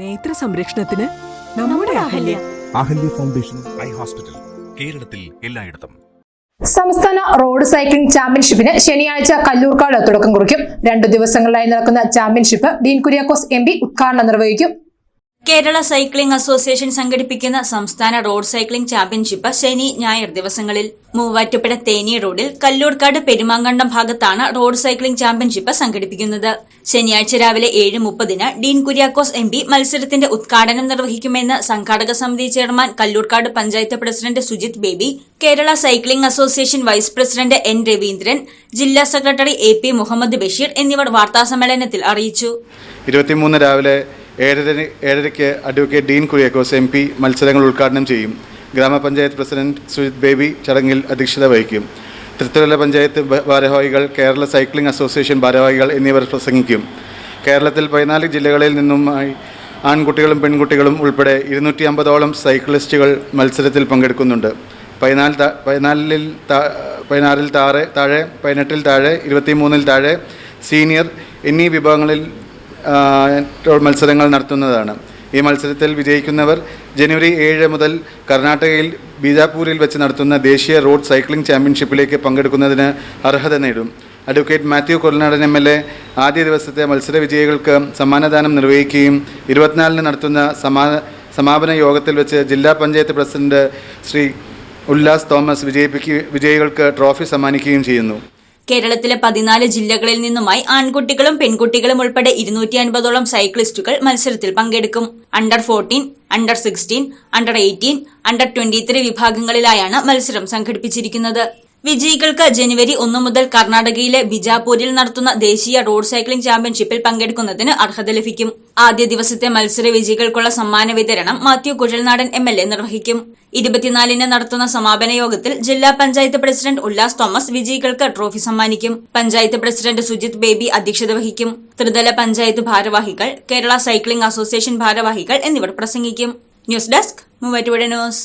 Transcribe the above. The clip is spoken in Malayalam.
നേത്ര സംരക്ഷണത്തിന് നമ്മുടെ Ahalya. Ahalya. Foundation eye hospital കേരളത്തിൽ എല്ലായിടത്തും. സംസ്ഥാന റോഡ് സൈക്ലിംഗ് ചാമ്പ്യൻഷിപ്പിന് ശനിയാഴ്ച കല്ലൂർക്കാട് തുടക്കം കുറിക്കും. രണ്ടു ദിവസങ്ങളിലായി നടക്കുന്ന championship Dean Kuriakose M P ഉദ്ഘാടനം നിർവഹിക്കും. കേരള സൈക്ലിംഗ് അസോസിയേഷൻ സംഘടിപ്പിക്കുന്ന സംസ്ഥാന റോഡ് സൈക്ലിംഗ് ചാമ്പ്യൻഷിപ്പ് ശനി ഞായർ ദിവസങ്ങളിൽ. മൂവാറ്റുപുഴ തേനി റോഡിൽ കല്ലൂർക്കാട് പെരുമാങ്കണ്ടം ഭാഗത്താണ് റോഡ് സൈക്ലിംഗ് ചാമ്പ്യൻഷിപ്പ് സംഘടിപ്പിക്കുന്നത്. ശനിയാഴ്ച രാവിലെ ഏഴ് മുപ്പതിന് ഡീൻ കുര്യാക്കോസ് എം പി മത്സരത്തിന്റെ ഉദ്ഘാടനം നിർവഹിക്കുമെന്ന് സംഘാടക സമിതി chairman Kallurkad panchayat president Sujith Baby Kerala cycling association vice president N Raveendran ജില്ലാ secretary A P Muhammad Basheer എന്നിവർ വാർത്താസമ്മേളനത്തിൽ അറിയിച്ചു. ഇരുപത്തിമൂന്ന് രാവിലെ ഏഴര ഏഴരയ്ക്ക് advocate Dean Kuriakose M P മത്സരങ്ങൾ ഉദ്ഘാടനം ചെയ്യും. ഗ്രാമപഞ്ചായത്ത് പ്രസിഡന്റ് സുജിത് ബേബി ചടങ്ങിൽ അധ്യക്ഷത വഹിക്കും. തൃത്തല പഞ്ചായത്ത് ഭാരവാഹികൾ കേരള സൈക്ലിംഗ് അസോസിയേഷൻ ഭാരവാഹികൾ എന്നിവർ പ്രസംഗിക്കും. കേരളത്തിൽ പതിനാല് ജില്ലകളിൽ നിന്നുമായി ആൺകുട്ടികളും പെൺകുട്ടികളും ഉൾപ്പെടെ ഇരുന്നൂറ്റി അമ്പതോളം സൈക്ലിസ്റ്റുകൾ മത്സരത്തിൽ പങ്കെടുക്കുന്നുണ്ട്. പതിനാല് പതിനാലിൽ പതിനാറിൽ താഴെ താഴെ പതിനെട്ടിൽ താഴെ ഇരുപത്തിമൂന്നിൽ താഴെ സീനിയർ എന്നീ വിഭാഗങ്ങളിൽ മത്സരങ്ങൾ നടത്തുന്നതാണ്. ഈ മത്സരത്തിൽ വിജയിക്കുന്നവർ ജനുവരി ഏഴ് മുതൽ കർണാടകയിൽ ബീജാപൂരിൽ വെച്ച് നടത്തുന്ന ദേശീയ റോഡ് സൈക്ലിംഗ് ചാമ്പ്യൻഷിപ്പിലേക്ക് പങ്കെടുക്കുന്നതിന് അർഹത നേടും. Advocate Mathew Kollanadan M L A ആദ്യ ദിവസത്തെ മത്സര വിജയികൾക്ക് സമ്മാനദാനം നിർവഹിക്കുകയും ഇരുപത്തിനാലിന് നടത്തുന്ന സമാ സമാപന യോഗത്തിൽ വെച്ച് ജില്ലാ പഞ്ചായത്ത് പ്രസിഡന്റ് ശ്രീ ഉല്ലാസ് തോമസ് വിജയിപ്പിക്കുക വിജയികൾക്ക് ട്രോഫി സമ്മാനിക്കുകയും ചെയ്യുന്നു. കേരളത്തിലെ പതിനാല് ജില്ലകളിൽ നിന്നുമായി ആൺകുട്ടികളും പെൺകുട്ടികളും ഉൾപ്പെടെ ഇരുന്നൂറ്റി അൻപതോളം സൈക്ലിസ്റ്റുകൾ മത്സരത്തിൽ പങ്കെടുക്കും. Under fourteen under sixteen under eighteen under twenty three വിഭാഗങ്ങളിലായാണ് മത്സരം സംഘടിപ്പിച്ചിരിക്കുന്നത്. വിജയികൾക്ക് ജനുവരി ഒന്ന് മുതൽ കർണാടകയിലെ ബിജാപൂരിൽ നടത്തുന്ന ദേശീയ റോഡ് സൈക്ലിംഗ് ചാമ്പ്യൻഷിപ്പിൽ പങ്കെടുക്കുന്നതിന് അർഹത ലഭിക്കും. ആദ്യ ദിവസത്തെ മത്സര വിജയികൾക്കുള്ള സമ്മാന വിതരണം Mathew Kuzhalnadan M L A നിർവഹിക്കും. ഇരുപത്തിനാലിന് നടത്തുന്ന സമാപന യോഗത്തിൽ ജില്ലാ പഞ്ചായത്ത് പ്രസിഡന്റ് ഉല്ലാസ് തോമസ് വിജയികൾക്ക് ട്രോഫി സമ്മാനിക്കും. പഞ്ചായത്ത് പ്രസിഡന്റ് സുജിത് ബേബി അധ്യക്ഷത വഹിക്കും. ത്രിതല പഞ്ചായത്ത് ഭാരവാഹികൾ കേരള സൈക്ലിംഗ് അസോസിയേഷൻ ഭാരവാഹികൾ എന്നിവർ പ്രസംഗിക്കും. News desk Muvattupuzha news.